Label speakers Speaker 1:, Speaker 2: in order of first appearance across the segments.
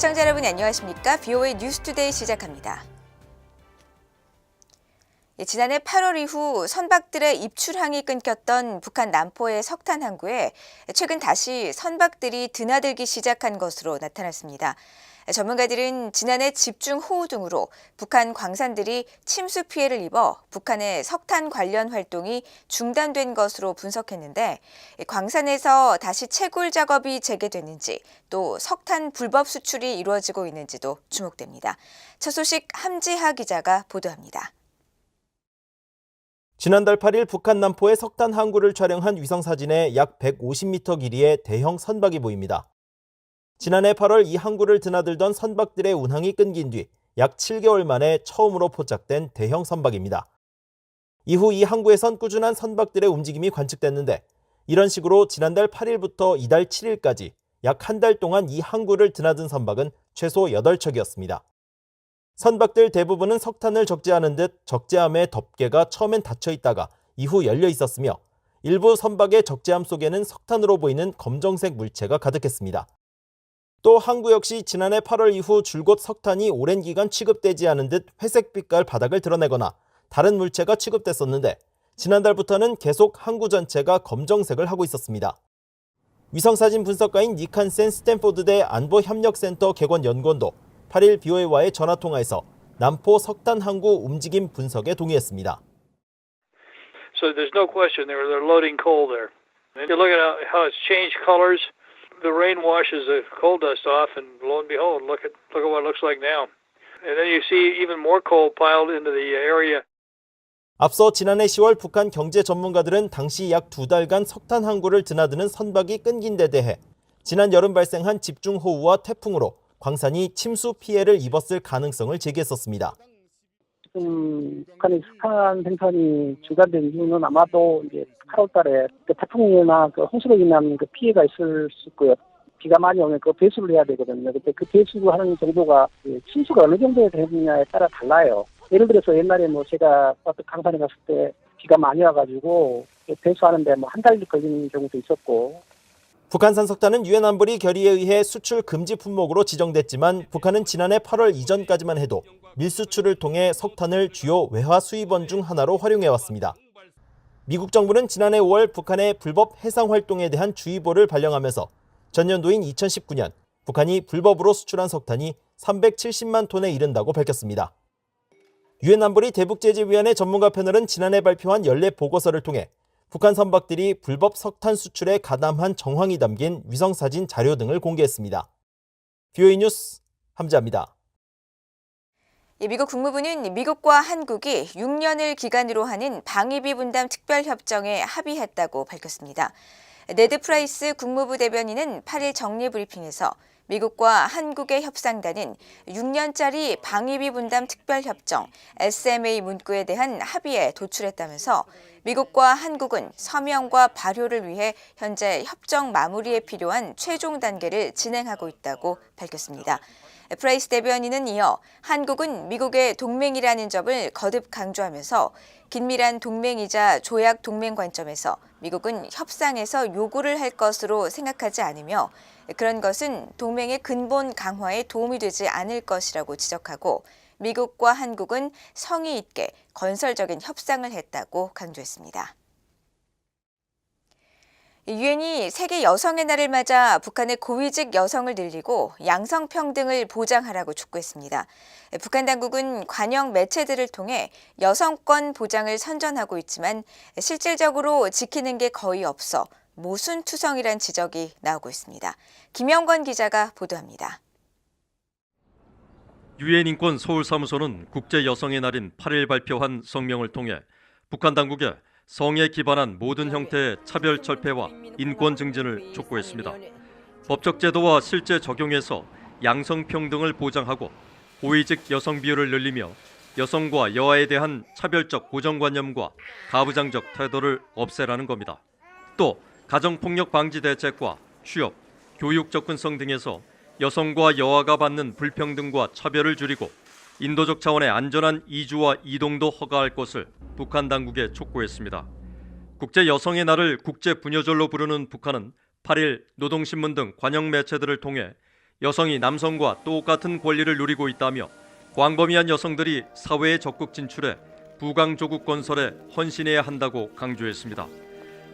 Speaker 1: 시청자 여러분 안녕하십니까? BOA 뉴스투데이 시작합니다. 예, 지난해 8월 이후 선박들의 입출항이 끊겼던 북한 남포의 석탄 항구에 최근 다시 선박들이 드나들기 시작한 것으로 나타났습니다. 전문가들은 지난해 집중 호우 등으로 북한 광산들이 침수 피해를 입어 북한의 석탄 관련 활동이 중단된 것으로 분석했는데 광산에서 다시 채굴 작업이 재개됐는지 또 석탄 불법 수출이 이루어지고 있는지도 주목됩니다. 첫 소식 함지하 기자가 보도합니다.
Speaker 2: 지난달 8일 북한 남포의 석탄 항구를 촬영한 위성 사진에 약 150m 길이의 대형 선박이 보입니다. 지난해 8월 이 항구를 드나들던 선박들의 운항이 끊긴 뒤 약 7개월 만에 처음으로 포착된 대형 선박입니다. 이후 이 항구에선 꾸준한 선박들의 움직임이 관측됐는데 이런 식으로 지난달 8일부터 이달 7일까지 약 한 달 동안 이 항구를 드나든 선박은 최소 8척이었습니다. 선박들 대부분은 석탄을 적재하는 듯 적재함의 덮개가 처음엔 닫혀 있다가 이후 열려 있었으며 일부 선박의 적재함 속에는 석탄으로 보이는 검정색 물체가 가득했습니다. 또 항구 역시 지난해 8월 이후 줄곧 석탄이 오랜 기간 취급되지 않은 듯 회색 빛깔 바닥을 드러내거나 다른 물체가 취급됐었는데 지난달부터는 계속 항구 전체가 검정색을 하고 있었습니다. 위성사진 분석가인 니칸센 스탠포드대 안보협력센터 개관 연구원도 8일 BOA와의 전화 통화에서 남포 석탄 항구 움직임 분석에 동의했습니다.
Speaker 3: So there's no question they're, they're loading coal there. And you're looking at how it's changed colors. The rain washes the coal dust off, and lo and behold, look at look at what it looks like now. And then you see even more coal piled into the area.
Speaker 2: 앞서 지난해 10월 북한 경제 전문가들은 당시 약 두 달간 석탄 항구를 드나드는 선박이 끊긴 데 대해 지난 여름 발생한 집중호우와 태풍으로 광산이 침수 피해를 입었을 가능성을 제기했었습니다.
Speaker 4: 지금 북한의 석탄 생산이 중단된 이유는 아마도 이제 8월달에 그 태풍이나 그 홍수로 인한 그 피해가 있을 수 있고요. 비가 많이 오면 그 배수를 해야 되거든요. 그때 그 배수를 하는 정도가 그 침수가 어느 정도에 되느냐에 따라 달라요. 예를 들어서 옛날에 뭐 제가 강산에 갔을 때 비가 많이 와가지고 배수하는데 뭐 한 달 걸리는 경우도 있었고
Speaker 2: 북한산 석탄은 유엔 안보리 결의에 의해 수출 금지 품목으로 지정됐지만 북한은 지난해 8월 이전까지만 해도 밀수출을 통해 석탄을 주요 외화 수입원 중 하나로 활용해 왔습니다. 미국 정부는 지난해 5월 북한의 불법 해상 활동에 대한 주의보를 발령하면서 전년도인 2019년 북한이 불법으로 수출한 석탄이 370만 톤에 이른다고 밝혔습니다. 유엔 안보리 대북제재위원회 전문가 패널은 지난해 발표한 연례 보고서를 통해 북한 선박들이 불법 석탄 수출에 가담한 정황이 담긴 위성 사진 자료 등을 공개했습니다. 뷰이 뉴스 함지아입니다.
Speaker 1: 예, 미국 국무부는 미국과 한국이 6년을 기간으로 하는 방위비 분담 특별 협정에 합의했다고 밝혔습니다. 네드 프라이스 국무부 대변인은 8일 정례 브리핑에서 미국과 한국의 협상단은 6년짜리 방위비 분담 특별협정 SMA 문구에 대한 합의에 도출했다면서 미국과 한국은 서명과 발효를 위해 현재 협정 마무리에 필요한 최종 단계를 진행하고 있다고 밝혔습니다. 프라이스 대변인은 이어 한국은 미국의 동맹이라는 점을 거듭 강조하면서 긴밀한 동맹이자 조약 동맹 관점에서 미국은 협상에서 요구를 할 것으로 생각하지 않으며 그런 것은 동맹의 근본 강화에 도움이 되지 않을 것이라고 지적하고 미국과 한국은 성의 있게 건설적인 협상을 했다고 강조했습니다. 유엔이 세계 여성의 날을 맞아 북한의 고위직 여성을 늘리고 양성평등을 보장하라고 촉구했습니다. 북한 당국은 관영 매체들을 통해 여성권 보장을 선전하고 있지만 실질적으로 지키는 게 거의 없어 모순투성이란 지적이 나오고 있습니다. 김영권 기자가 보도합니다.
Speaker 5: 유엔 인권 서울 사무소는 국제 여성의 날인 8일 발표한 성명을 통해 북한 당국에 성에 기반한 모든 형태의 차별 철폐와 인권 증진을 촉구했습니다. 법적 제도와 실제 적용에서 양성 평등을 보장하고 고위직 여성 비율을 늘리며 여성과 여아에 대한 차별적 고정관념과 가부장적 태도를 없애라는 겁니다. 또 가정폭력 방지 대책과 취업, 교육 접근성 등에서 여성과 여아가 받는 불평등과 차별을 줄이고 인도적 차원의 안전한 이주와 이동도 허가할 것을 북한 당국에 촉구했습니다. 국제 여성의 날을 국제 분여절로 부르는 북한은 8일 노동신문 등 관영 매체들을 통해 여성이 남성과 똑같은 권리를 누리고 있다며 광범위한 여성들이 사회에 적극 진출해 부강 조국 건설에 헌신해야 한다고 강조했습니다.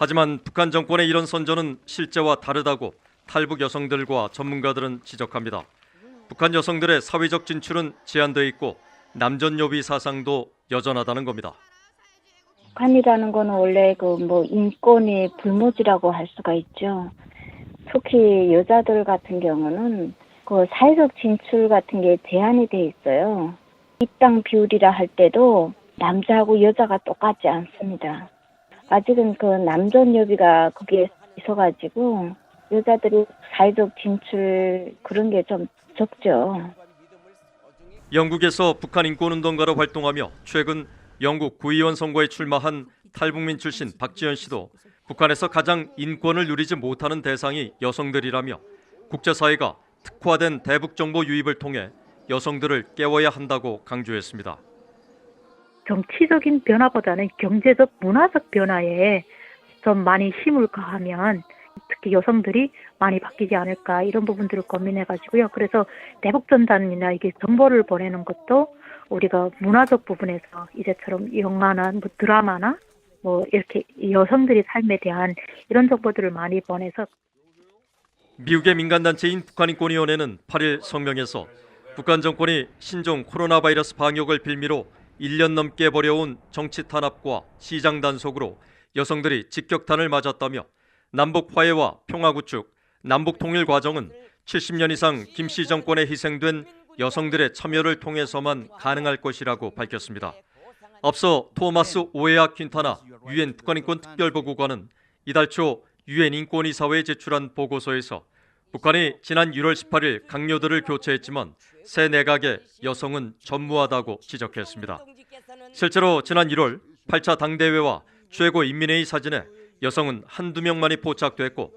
Speaker 5: 하지만 북한 정권의 이런 선전은 실제와 다르다고 탈북 여성들과 전문가들은 지적합니다. 북한 여성들의 사회적 진출은 제한돼 있고 남전여비 사상도 여전하다는 겁니다.
Speaker 6: 북한이라는 거는 원래 그 뭐 인권의 불모지라고 할 수가 있죠. 특히 여자들 같은 경우는 그 사회적 진출 같은 게 제한이 돼 있어요. 입당 비율이라 할 때도 남자하고 여자가 똑같지 않습니다. 아직은 그 남존여비가 거기에 있어가지고 여자들이 사회적 진출 그런 게 좀 적죠.
Speaker 5: 영국에서 북한 인권운동가로 활동하며 최근 영국 구의원 선거에 출마한 탈북민 출신 박지현 씨도 북한에서 가장 인권을 누리지 못하는 대상이 여성들이라며 국제사회가 특화된 대북 정보 유입을 통해 여성들을 깨워야 한다고 강조했습니다.
Speaker 7: 정치적인 변화보다는 경제적 문화적 변화에 좀 많이 힘을 가하면 특히 여성들이 많이 바뀌지 않을까 이런 부분들을 고민해 가지고요. 그래서 대북 전단이나 이게 정보를 보내는 것도 우리가 문화적 부분에서 이제처럼 영화나 뭐 드라마나 뭐 이렇게 여성들의 삶에 대한 이런 정보들을 많이 보내서
Speaker 5: 미국의 민간단체인 북한인권위원회는 8일 성명에서 북한 정권이 신종 코로나 바이러스 방역을 빌미로 1년 넘게 벌여온 정치 탄압과 시장 단속으로 여성들이 직격탄을 맞았다며 남북 화해와 평화 구축, 남북 통일 과정은 70년 이상 김씨 정권에 희생된 여성들의 참여를 통해서만 가능할 것이라고 밝혔습니다. 앞서 토마스 오에아 퀸타나 유엔 북한인권 특별보고관은 이달 초 유엔 인권이사회에 제출한 보고서에서 북한이 지난 1월 18일 강요들을 교체했지만 새 내각의 여성은 전무하다고 지적했습니다. 실제로 지난 1월 8차 당대회와 최고 인민회의 사진에 여성은 한두 명만이 포착됐고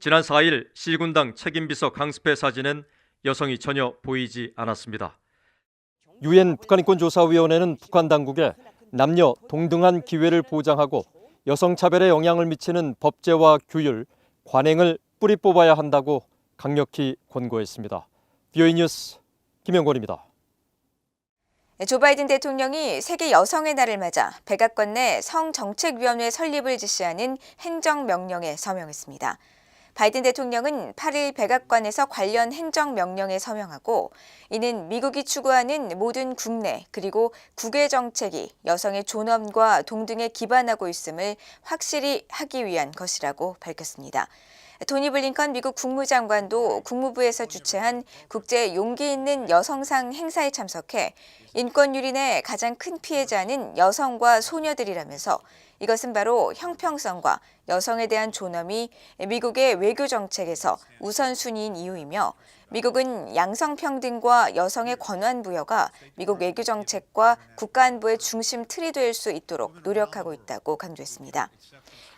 Speaker 5: 지난 4일 시군당 책임비서 강습회 사진엔 여성이 전혀 보이지 않았습니다. 유엔 북한인권조사위원회는 북한 당국에 남녀 동등한 기회를 보장하고 여성 차별에 영향을 미치는 법제와 규율, 관행을 뿌리 뽑아야 한다고 강력히 권고했습니다. 비오이 뉴스 김영권입니다.
Speaker 1: 조 바이든 대통령이 세계 여성의 날을 맞아 백악관 내 성정책위원회 설립을 지시하는 행정명령에 서명했습니다. 바이든 대통령은 8일 백악관에서 관련 행정명령에 서명하고 이는 미국이 추구하는 모든 국내 그리고 국외 정책이 여성의 존엄과 동등에 기반하고 있음을 확실히 하기 위한 것이라고 밝혔습니다. 토니 블링컨 미국 국무장관도 국무부에서 주최한 국제 용기 있는 여성상 행사에 참석해 인권 유린의 가장 큰 피해자는 여성과 소녀들이라면서 이것은 바로 형평성과 여성에 대한 존엄이 미국의 외교 정책에서 우선순위인 이유이며 미국은 양성평등과 여성의 권한 부여가 미국 외교 정책과 국가 안보의 중심 틀이 될 수 있도록 노력하고 있다고 강조했습니다.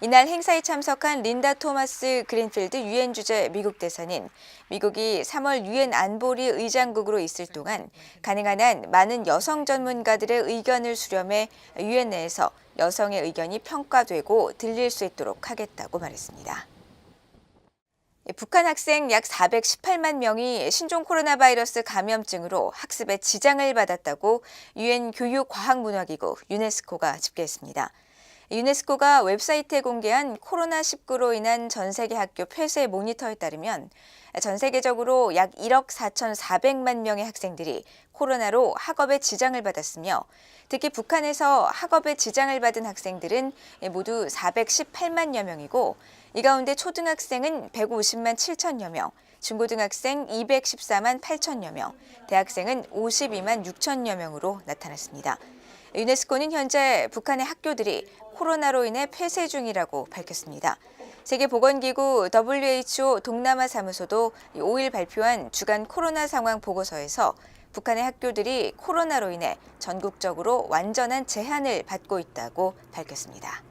Speaker 1: 이날 행사에 참석한 린다 토마스 그린필드 유엔 주재 미국 대사는 미국이 3월 유엔 안보리 의장국으로 있을 동안 가능한 한 많은 여성 전문가들의 의견을 수렴해 유엔 내에서 여성의 의견이 평가되고 들릴 수 있도록 하겠다고 말했습니다. 북한 학생 약 418만 명이 신종 코로나 바이러스 감염증으로 학습에 지장을 받았다고 유엔 교육과학문화기구 유네스코가 집계했습니다. 유네스코가 웹사이트에 공개한 코로나19로 인한 전 세계 학교 폐쇄 모니터에 따르면 전 세계적으로 약 1억 4,400만 명의 학생들이 코로나로 학업에 지장을 받았으며 특히 북한에서 학업에 지장을 받은 학생들은 모두 418만여 명이고 이 가운데 초등학생은 150만 7천여 명, 중고등학생 214만 8천여 명, 대학생은 52만 6천여 명으로 나타났습니다. 유네스코는 현재 북한의 학교들이 코로나로 인해 폐쇄 중이라고 밝혔습니다. 세계보건기구 WHO 동남아 사무소도 5일 발표한 주간 코로나 상황 보고서에서 북한의 학교들이 코로나로 인해 전국적으로 완전한 제한을 받고 있다고 밝혔습니다.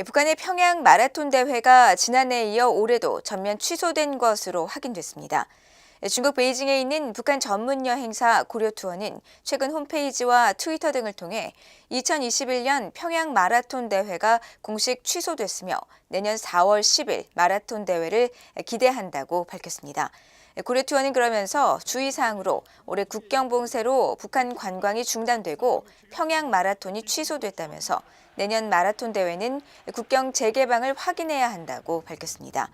Speaker 1: 예, 북한의 평양 마라톤 대회가 지난해에 이어 올해도 전면 취소된 것으로 확인됐습니다. 예, 중국 베이징에 있는 북한 전문 여행사 고려투어는 최근 홈페이지와 트위터 등을 통해 2021년 평양 마라톤 대회가 공식 취소됐으며 내년 4월 10일 마라톤 대회를 기대한다고 밝혔습니다. 고려투어는 그러면서 주의사항으로 올해 국경 봉쇄로 북한 관광이 중단되고 평양 마라톤이 취소됐다면서 내년 마라톤 대회는 국경 재개방을 확인해야 한다고 밝혔습니다.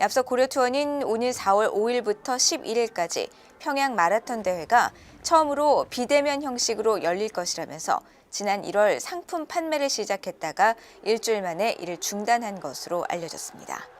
Speaker 1: 앞서 고려투어는 오늘 4월 5일부터 11일까지 평양 마라톤 대회가 처음으로 비대면 형식으로 열릴 것이라면서 지난 1월 상품 판매를 시작했다가 일주일 만에 이를 중단한 것으로 알려졌습니다.